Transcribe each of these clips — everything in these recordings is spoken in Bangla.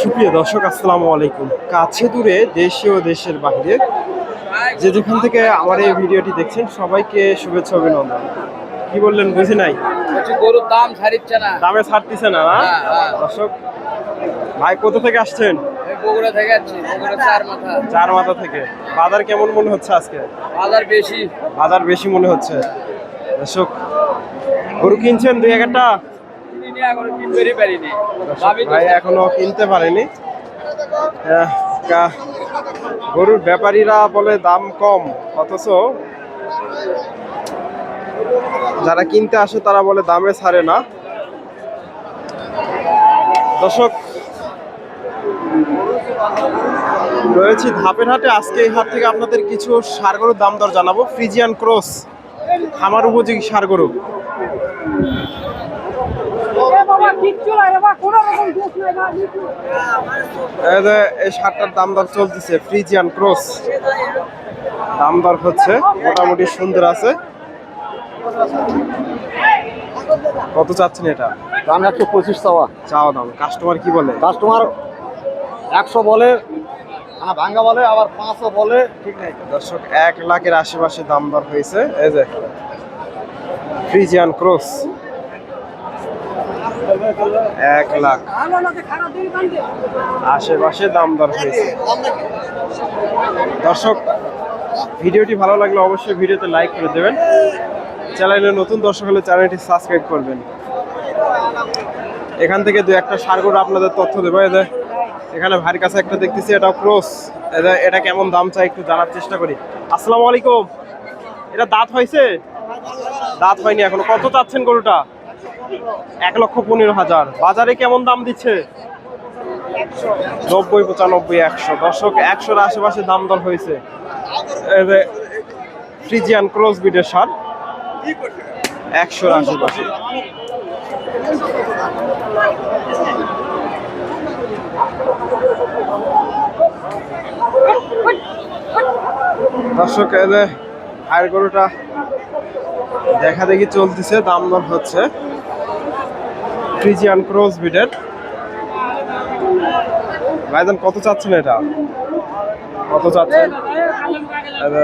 সুপ্রিয় দর্শক আসসালামু আলাইকুম। কাছে দূরে দেশীয় ও দেশের বাইরে যে যেখান থেকে আমার এই ভিডিওটি দেখছেন সবাইকে শুভেচ্ছা অভিনন্দন। কি বললেন বুঝি নাই? গরুর দাম ছাড়িচ্ছে না। দামে ছাড়তেছে না? হ্যাঁ, হ্যাঁ। দর্শক ভাই কোথা থেকে আসছেন? বগুড়া থেকে যাচ্ছি বগুড়া চার মাথা। চার মাথা থেকে। বাজার কেমন মনে হচ্ছে আজকে? বাজার বেশি। বাজার বেশি মনে হচ্ছে। দর্শক গরু কিনছেন দুই একটা? ভাই এখনও কিনতে পারেনি। গরুর ব্যাপারীরা বলে দাম কম। অথচ যারা কিনতে আসে তারা বলে দামে ছাড়ে না। দর্শক রয়েছি ধাপের হাটে। আজকে এই হাট থেকে আপনাদের কিছু সার গরুর দাম দর জানাব। ফ্রিজিয়ান ক্রস খামার উপযোগী সার গরু এই যে এই শার্টটার দাম দর চলতেছে ফ্রিজিয়ান ক্রস। দাম দর হচ্ছে মোটামুটি সুন্দর আছে। কত চাচ্ছেন এটা? দাম একশো পঁচিশ চাওয়া। চাওয়া দাম। কাস্টমার কি বলে? কাস্টমার একশো বলে ভাঙ্গা বলে, আবার পাঁচশো বলে, ঠিক নেই। দর্শক, এক লাখের আশেপাশে দাম দর হয়েছে। এই যে, ফ্রিজিয়ান ক্রস। এক লাখ। আশেপাশে দাম দর হয়েছে। দর্শক, ভিডিওটি ভালো লাগলে অবশ্যই ভিডিওতে লাইক করে দেবেন। চ্যানেলে নতুন দর্শক হলে চ্যানেলটি সাবস্ক্রাইব করবেন। এখান থেকে দু একটা সারগর আপনাদের তথ্য দেবো। যে এখানে ভাইয়ের কাছে একটা দেখতেছি, এটা ক্রস। এটা কেমন দাম চাই একটু জানার চেষ্টা করি। আসসালামু আলাইকুম। এটা দাঁত হয়েছে? দাঁত হয়নি এখন। কত চাচ্ছেন গরুটা? এক লক্ষ পনেরো হাজার। বাজারে কেমন দাম দিচ্ছে? নব্বই, পঁচানব্বই, একশো। দর্শক, একশোর আশেপাশে দাম দর হয়েছে। ফ্রিজিয়ান ক্রস বিডের সার একশোর আশেপাশে। দর্শক যে হায়ের গরুটা দেখা দেখি চলতেছে, দাম দর হচ্ছে। ফ্রিজিয়ান ক্রস বিডের ভাইজান, কত চাচ্ছেন এটা? কত চাচ্ছেন?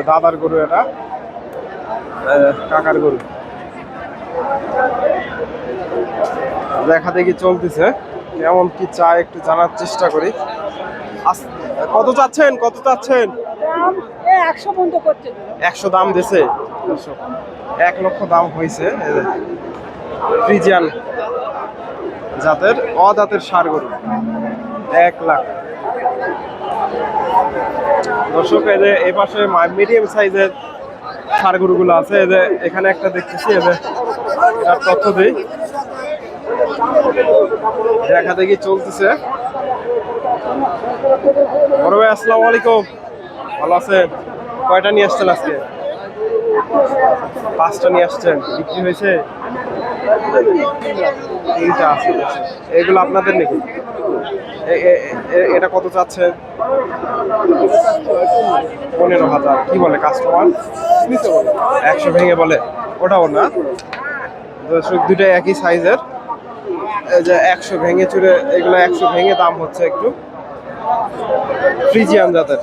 দাদার গরু এটা। কাকার গরু। দেখা দেখি চলতেছে। কেমন কি চায় একটু জানার চেষ্টা করি। কত চাচ্ছেন? কত চাচ্ছেন? একশো পর্যন্ত করছে। একশো দাম দিছে। এক লক্ষ দাম হয়েছে ফ্রিজিয়ান জাতের অজাতের সার গরু। এক লাখ। দর্শক এই যে এই পাশে মিডিয়াম সাইজের সার গরুগুলো আছে। এই যে এখানে একটা দেখতেছি এই যে তথ্য দিই। দেখা দেখি চলতেছে। বড় ভাই, আসসালামু আলাইকুম। ভালো আছেন? কয়টা নিয়ে আসছেন আজকে? পাঁচটা নিয়ে আসছেন। বিক্রি হয়েছে? তিনটা আছে। এগুলো আপনাদের নাকি? এটা কত চাচ্ছেন পনেরো হাজার। কি বলে কাস্টমার একশো ভেঙে বলে। ওটাও না? দুটাই একই সাইজের যে একশো ভেঙে চুরে, এগুলো একশো ভেঙে দাম হচ্ছে একটু। ফ্রিজিয়ান জাতের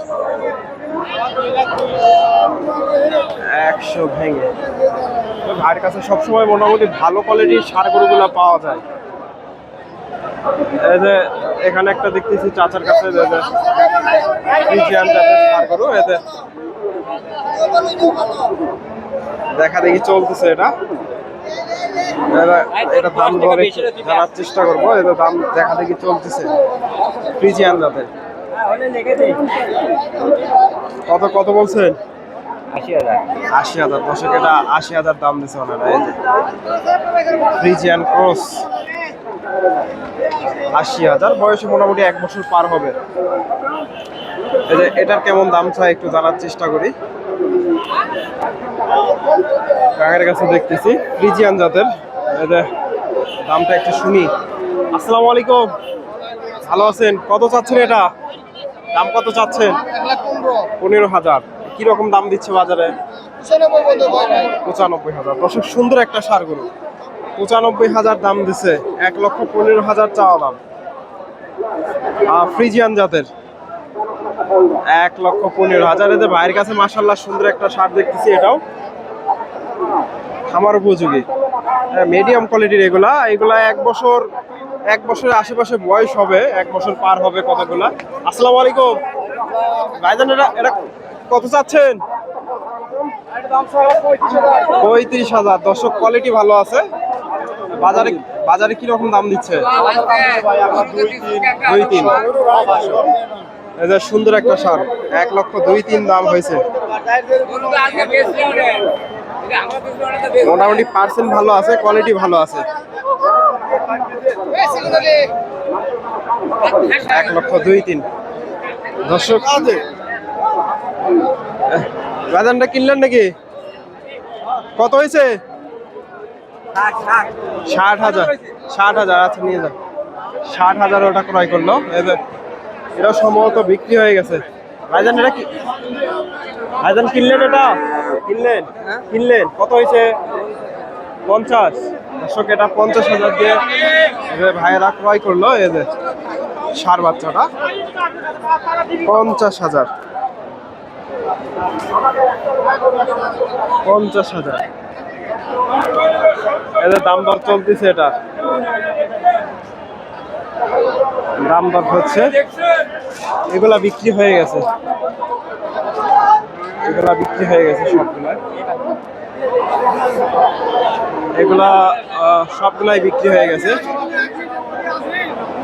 একশো ভেঙে। ভাইয়ের কাছে সবসময় মোটামুটি ভালো কোয়ালিটির সার গরুগুলো পাওয়া যায়। এই যে এখানে একটা দেখতেছি চাচার কাছে ফ্রিজিয়ান জাতের এই দেখা দেখি চলতেছে এটা। এটা দাম একটু জানার চেষ্টা করব এটা দাম দেখা দেখি চলতেছে ফ্রিজিয়ান জাতের কত কত বলছেন? আশি হাজার। দশক এটা আশি হাজার দাম দিচ্ছে ওনারা এই যে। Friesian cross. আশি হাজার বয়সে মোটামুটি এক বছর পার হবে। এই যে এটার কেমন দাম চাই একটু জানার চেষ্টা করি। কাকার কাছে দেখতেছি ফ্রিজিয়ান জাতের। এই যে দামটা একটু শুনি। আসসালামু আলাইকুম। ভালো আছেন? কত চাচ্ছেন এটা? দাম কত চাচ্ছেন? পনেরো হাজার। কীরকম দাম দিচ্ছে বাজারে? পঁচানব্বই হাজার। দর্শক, সুন্দর একটা সার গরু পঁচানব্বই হাজার দাম দিছে। এক লক্ষ পনেরো হাজার চাওয়া দাম। ফ্রিজিয়ান জাতের। এক লক্ষ পনেরো হাজার। এদের ভাইয়ের কাছে মাসাল্লাহ সুন্দর একটা সার দেখতেছি এটাও। খামার উপযোগী। মিডিয়াম কোয়ালিটির এগুলা। এগুলা এক বছর এক বছরের আশেপাশে বয়স হবে, এক বছর পার হবে কতগুলা আসসালামু আলাইকুম। ভাইজান, এটা এটা কত চাচ্ছেন? পঁয়ত্রিশ হাজার। দর্শক কোয়ালিটি ভালো আছে। বাজারে বাজারে কি রকম দাম দিচ্ছে? এই সুন্দর একটা সার। এক লক্ষ দুই তিন দাম হয়েছে। মোটামুটি পার্সেন্ট ভালো আছে কোয়ালিটি ভালো আছে। এক লক্ষ দুই তিন। দর্শক বাজানটা কিনলেন নাকি? কত হয়েছে? ষাট হাজার ষাট হাজার আচ্ছা নিয়ে যান ষাট হাজার ওটা ক্রয় করল। এটা সম্ভবত বিক্রি হয়ে গেছে। ভাইজান, এটা কি? ভাইজান, কিনলেন এটা? কিনলেন? কিনলেন। কত হয়েছে? পঞ্চাশ। দর্শক, এটা পঞ্চাশ হাজার দিয়ে ভাইয়েরা ক্রয় করল যে সার বাচ্চাটা, পঞ্চাশ হাজার। পঞ্চাশ হাজার। এদের দাম দর চলতেছে এটা। দাম দর হচ্ছে, এগুলা বিক্রি হয়ে গেছে। এগুলা বিক্রি হয়ে গেছে সবগুলা এগুলা সবগুলাই বিক্রি হয়ে গেছে।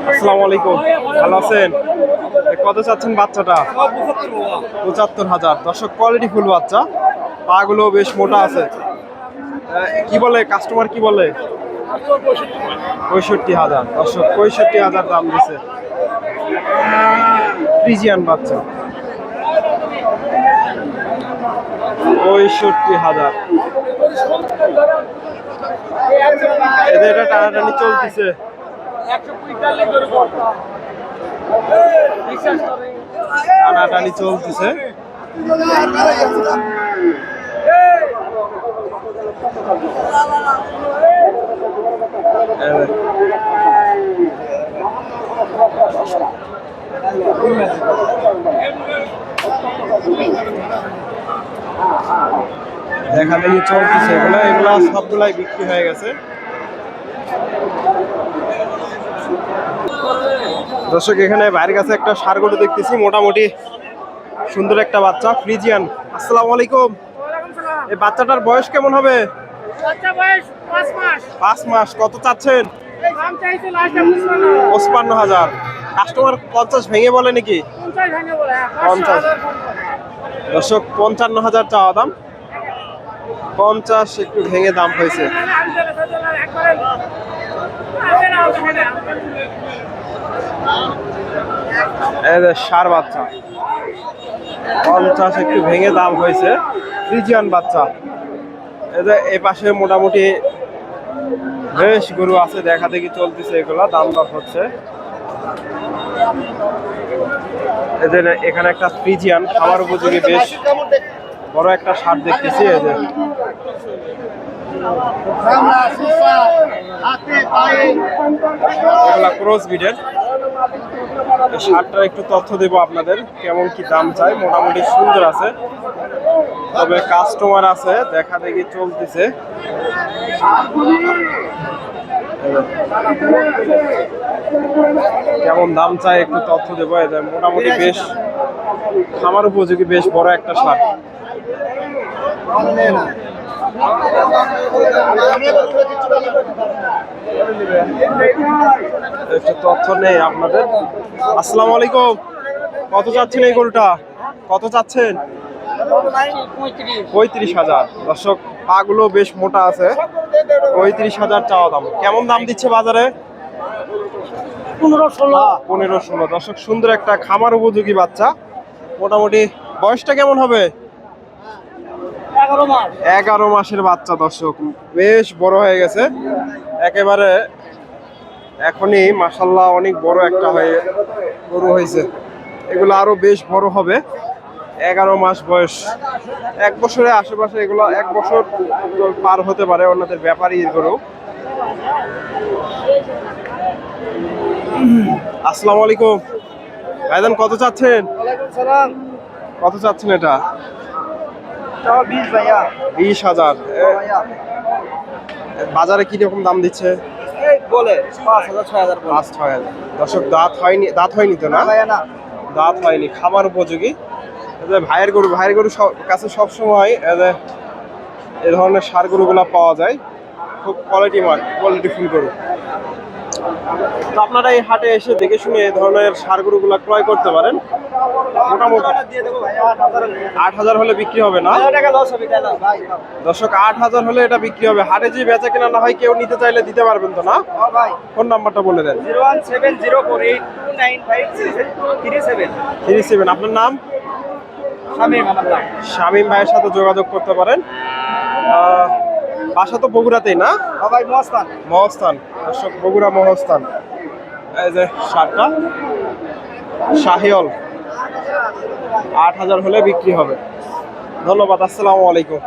আসসালামু আলাইকুম। ভালো আছেন? কত চাচ্ছেন বাচ্চাটা? পঁচাত্তর হাজার। দর্শক কোয়ালিটি ফুল বাচ্চা। পাগুলো বেশ মোটা আছে। কি বলে? কাস্টমার কি বলে? পঁয়ষট্টি হাজার। দর্শক, পঁয়ষট্টি হাজার দাম দিছে। ফ্রিজিয়ান বাচ্চা। পঁয়ষট্টি হাজার এদের এটা টানাটানি চলতেছে টানাটানি চলতেছে এই যে। দেখা দেখি চলতেছে এগুলো এগুলো সবগুলাই বিক্রি হয়ে গেছে। দর্শক এখানে বাইরের কাছে একটা সার গরু দেখতেছি মোটামুটি সুন্দর একটা বাচ্চা ফ্রিজিয়ান। আসসালামু আলাইকুম। এই বাচ্চাটার বয়স কেমন হবে? পাঁচ মাস। কত চাচ্ছেন? পঁচপান্ন। হাজার। কাস্টমার পঞ্চাশ ভেঙে বলে নাকি? পঞ্চাশ। দর্শক, পঞ্চান্ন হাজার চাওয়া দাম। পঞ্চাশ একটু ভেঙে দাম হয়েছে। সার বাচ্চা। পঞ্চাশ একটু ভেঙে দাম হয়েছে। ফ্রিজিয়ান বাচ্চা। যে এ পাশে মোটামুটি বেশ গরু আছে, দেখা দেখি চলতেছে এগুলা, দাম দর হচ্ছে। এদের এখানে একটা ফ্রিজিয়ান, খাবার উপযোগী বেশ বড় একটা সার দেখতেছি যে। এগুলা শার্টটার একটু তথ্য দেবো আপনাদের, কেমন কি দাম চাই, মোটামুটি সুন্দর আছে। তবে কাস্টমার আছে, দেখা দেখি চলতেছে। কেমন দাম চাই একটু তথ্য দেবো যে মোটামুটি বেশ খামার উপযোগী, বেশ বড় একটা শার্ট একটু তথ্য নেই আপনাদের। আসসালামু আলাইকুম। কত চাচ্ছেন এই গরুটা? কত চাচ্ছেন? পঁয়ত্রিশ হাজার। দর্শক পাগুলো বেশ মোটা আছে। পঁয়ত্রিশ হাজার চাওয়া দাম। কেমন দাম দিচ্ছে বাজারে? পনেরো ষোলো। পনেরো ষোলো। দর্শক সুন্দর একটা খামার উপযোগী বাচ্চা। মোটামুটি বয়সটা কেমন হবে? এগারো মাস। এগারো মাসের বাচ্চা দর্শক। বেশ বড় হয়ে গেছে। একেবারে এখনই মাসাল্লাহ অনেক বড় একটা হয়ে গরু হয়েছে। এগুলো আরও বেশ বড় হবে। এগারো মাস বয়স। এক বছরের আশেপাশে এগুলো এক বছর পার হতে পারে ওনাদের ব্যাপারই গরু। আসসালামু আলাইকুম ভাইজান কত চাচ্ছেন? কত চাচ্ছেন এটা? বিশ ভাইয়া। বিশ হাজার। বাজারে কি রকম দাম দিচ্ছে? বলে পাঁচ ছয় হাজার দর্শক দাঁত হয়নি দাঁত হয়নি তো না? ভাইয়া না। দাঁত হয়নি খাবার উপযোগী। ভাইয়ের গরু ভাইয়ের গরু সব- কাছে সবসময় এ ধরনের সার গরুগুলা পাওয়া যায়। খুব কোয়ালিটি মাল কোয়ালিটি ফুল গরু। তো আপনারা এই হাটে এসে দেখে শুনে এই ধরনের সার গরুগুলা ক্রয় করতে পারেন। মোটামুটি দিয়ে আট হাজার হলে বিক্রি হবে না? দর্শক আট হাজার হলে এটা বিক্রি হবে। হাটে যে বেচা কেনা না হয় কেউ নিতে চাইলে দিতে পারবেন তো না? ফোন নাম্বারটা বলে দেন। Zero one seven zero four eight two nine five three seven. Three seven. আপনার নাম? শামীম শামীম ভাইয়ের সাথে যোগাযোগ করতে পারেন। বাসা তো বগুড়াতেই না? সবাই ভাই মহাস্থান। মহস্থান দর্শক বগুড়া মহাস্থান। এই যে শার্টটা শাহিয়ল আট হাজার হলে বিক্রি হবে। ধন্যবাদ আসসালামু আলাইকুম।